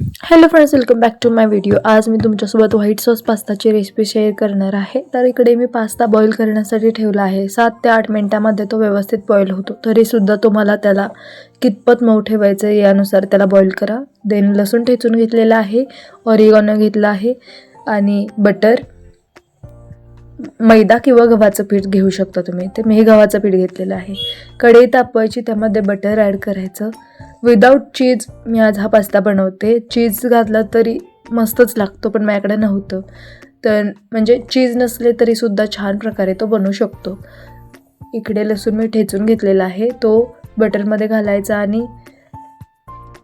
Hello friends welcome back to my video आज मी तुमच्यासोबत व्हाईट सॉस पास्ताची रेसिपी शेअर करणार आहे. तर इकडे मी पास्ता बॉईल करण्यासाठी ठेवला आहे. सात ते आठ मिनटामध्ये तो व्यवस्थित बॉईल होतो. तरीसुद्धा तुम्हाला त्याला कितपत मऊ ठेवायचं आहे यानुसार त्याला बॉईल करा. देन लसूण ठेचून घेतलेला आहे ऑरिगॉनो घेतला आहे आणि बटर मैदा किंवा गव्हाचं पीठ घेऊ शकता तुम्ही. ते मी हे गव्हाचं पीठ घेतलेलं आहे. कढई तापवायची त्यामध्ये बटर ॲड करायचं. विदाऊट चीज मी आज हा पास्ता बनवते. चीज घातला तरी मस्तच लागतो पण माझ्याकडे नव्हतं. तर म्हणजे चीज नसले तरीसुद्धा छान प्रकारे तो बनवू शकतो. इकडे लसूण मी ठेचून घेतलेला आहे. तो बटरमध्ये घालायचा आणि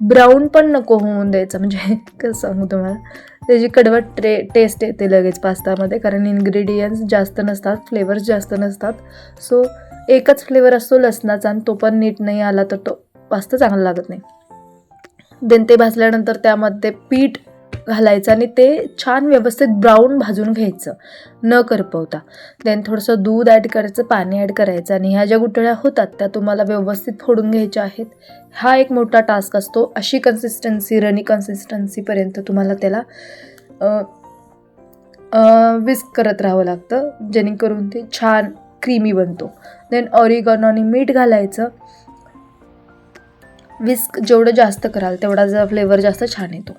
ब्राऊन पण नको होऊन द्यायचा. म्हणजे कसं सांगू तुम्हाला? त्याची कडवट ट्रे टेस्ट येते लगेच पास्तामध्ये कारण इन्ग्रेडियंट्स जास्त नसतात फ्लेवर्स जास्त नसतात. सो एकच फ्लेवर असतो लसणाचा आणि तो पण नीट नाही आला तर तो पास्ता चांगला लागत नाही. देन ते भाजल्यानंतर त्यामध्ये पीठ घालायचं आणि ते छान व्यवस्थित ब्राऊन भाजून घ्यायचं. न करपवता. देन थोडंसं दूध ॲड करायचं पाणी ॲड करायचं आणि ह्या ज्या गुठळ्या होतात त्या तुम्हाला व्यवस्थित फोडून घ्यायच्या आहेत. हा एक मोठा टास्क असतो. अशी कन्सिस्टन्सी रनी कन्सिस्टन्सीपर्यंत तुम्हाला त्याला विस्क करत राहावं लागतं. जेणेकरून ते छान क्रीमी बनतो. देन ऑरिगॉन आणि मीठ घालायचं. विस्क जेवढं जास्त कराल तेवढा जर फ्लेवर जास्त छान येतो.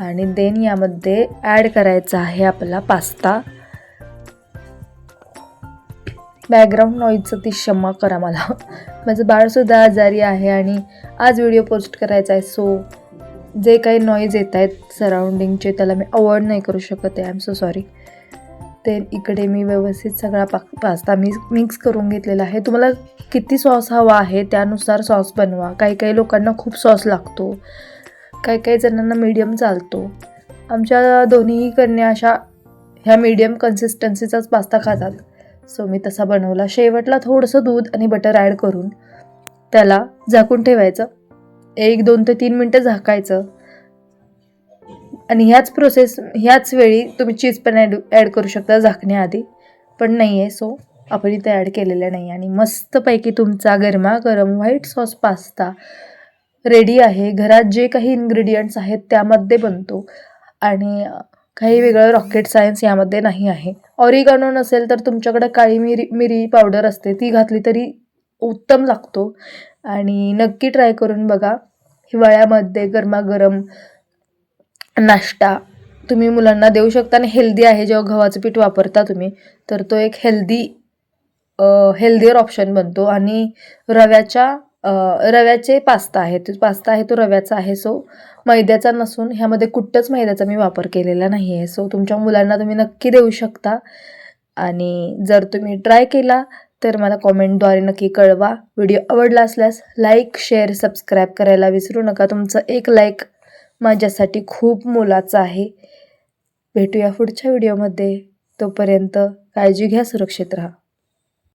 आणि देन यामध्ये ॲड करायचा आहे आपला पास्ता बॅकग्राऊंड नॉईजचं ती क्षमा करा मला. माझं बाळसुद्धा आजारी आहे आणि आज व्हिडिओ पोस्ट करायचा आहे सो जे काही नॉईज येत आहेत सराउंडिंगचे त्याला मी अवॉइड नाही करू शकत आहे. आय एम सो सॉरी ते इकडे मी व्यवस्थित सगळा पा पास्ता मी मिक्स करून घेतलेला आहे. तुम्हाला किती सॉस हवा आहे त्यानुसार सॉस बनवा. काही काही लोकांना खूप सॉस लागतो. काही काही जणांना मीडियम चालतो. आमच्या दोन्हीही कन्या अशा ह्या मीडियम कन्सिस्टन्सीचाच पास्ता खातात. सो मी तसा बनवला. शेवटला थोडंसं दूध आणि बटर ॲड करून त्याला झाकून ठेवायचं. एक दोन ते तीन मिनटं झाकायचं. आणि ह्याच प्रोसेस ह्याच वेळी तुम्ही चीज पण ॲड ॲड करू शकता झाकण्याआधी. पण नाही आहे सो आपण इथे ॲड केलेलं नाही आणि मस्तपैकी तुमचा गरमागरम व्हाईट सॉस पास्ता रेडी आहे. घरात जे काही इन्ग्रेडियंट्स आहेत त्यामध्ये बनतो. आणि काही वेगळं रॉकेट सायन्स यामध्ये नाही आहे. ऑरिगानो नसेल तर तुमच्याकडे काळी मिरी मिरी पावडर असते. ती घातली तरी उत्तम लागतो. आणि नक्की ट्राय करून बघा. हिवाळ्यामध्ये गरमागरम नाश्ता. तुम्ही मुलांना देऊ शकता आणि हेल्दी आहे जेव्हा गव्हाचं पीठ वापरता तुम्ही तर तो एक हेल्दी हेल्दीअर ऑप्शन बनतो. आणि रव्याच्या रव्याचे पास्ता आहे तो पास्ता आहे तो रव्याचा आहे सो मैद्याचा नसून ह्यामध्ये कुठंच मैद्याचा मी वापर केलेला नाही आहे सो तुमच्या मुलांना तुम्ही नक्की देऊ शकता. आणि जर तुम्ही ट्राय केला तर मला कॉमेंटद्वारे नक्की कळवा. व्हिडिओ आवडला असल्यास लाईक शेअर सबस्क्राईब करायला विसरू नका. तुमचं एक लाईक माझ्यासाठी खूप मोलाचं आहे. भेटूया पुढच्या व्हिडिओमध्ये. तोपर्यंत काळजी घ्या सुरक्षित राहा.